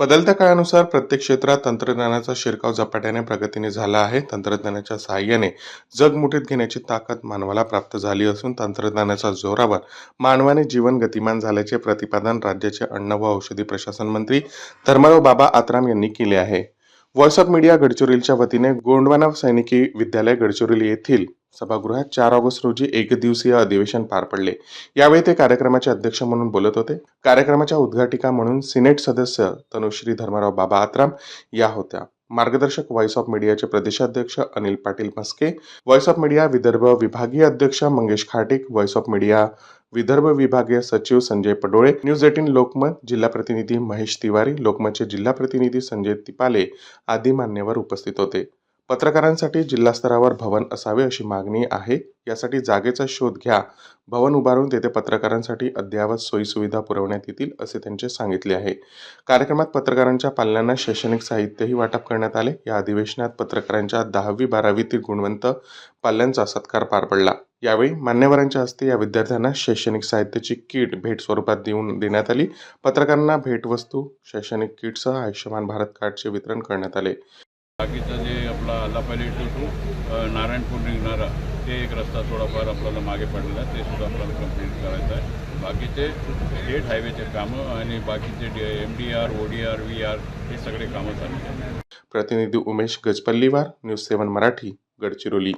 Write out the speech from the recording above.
बदलत्या काळानुसार प्रत्येक क्षेत्रात तंत्रज्ञानाचा शिरकाव झपाट्याने प्रगतीने झाला आहे. तंत्रज्ञानाच्या सहाय्याने जग मुठीत घेण्याची ताकद मानवाला प्राप्त झाली असून तंत्रज्ञानाच्या जोरावर मानवाने जीवन गतिमान झाल्याचे प्रतिपादन राज्याचे अन्न व औषधी प्रशासन मंत्री धर्मराव बाबा आत्राम यांनी केले आहे. व्हॉट्सअप मीडिया गडचिरोलीच्या वतीने गोंडवाना सैनिकी विद्यालय गडचिरोली येथील सभागृहात चार ऑगस्ट रोजी एकदिवसीय अधिवेशन पार पडले. यावेळी ते कार्यक्रमाचे अध्यक्ष म्हणून बोलत होते. कार्यक्रमाच्या उद्घाटिका म्हणून सिनेट सदस्य तनुश्री धर्मराव बाबा आत्राम या होत्या. मार्गदर्शक व्हॉइस ऑफ मीडियाचे प्रदेशाध्यक्ष Anil Patil Maske voice of media Vidarbha विभागीय अध्यक्ष Mangesh Khatik voice of media Vidarbha विभागीय सचिव संजय पडोळे न्यूज एटीन लोकमत जिल्हा प्रतिनिधी महेश तिवारी लोकमतचे जिल्हा प्रतिनिधी संजय तिपाले आदी मान्यवर उपस्थित होते. पत्रकारांसाठी जिल्हास्तरावर भवन असावे अशी मागणी आहे. यासाठी जागेचा शोध घ्या. भवन उभारून तेथे पत्रकारांसाठी अद्ययावत सोयीसुविधा पुरवण्यात येतील असे त्यांचे सांगितले आहे. कार्यक्रमात पत्रकारांच्या पाल्यांना शैक्षणिक साहित्यही वाटप करण्यात आले. या अधिवेशनात पत्रकारांच्या दहावी बारावीतील गुणवंत पाल्यांचा सत्कार पार पडला. यावेळी मान्यवरांच्या हस्ते या विद्यार्थ्यांना शैक्षणिक साहित्याची किट भेट स्वरूपात देऊन देण्यात आली. पत्रकारांना भेटवस्तू शैक्षणिक किटसह आयुष्यमान भारत कार्डचे वितरण करण्यात आले. बाकीचं जे आपला आलापल्ली टू टू नारायणपूर निघणारा ते एक रस्ता थोडाफार आपल्याला मागे पडलेला आहे ते सुद्धा आपल्याला कंप्लीट करायचं आहे. बाकीचे स्टेट हायवेचे कामं आणि बाकीचे M D R O D R V R हे सगळे कामं चालू आहेत. प्रतिनिधी उमेश गजपल्लीवार न्यूज सेवन मराठी गडचिरोली.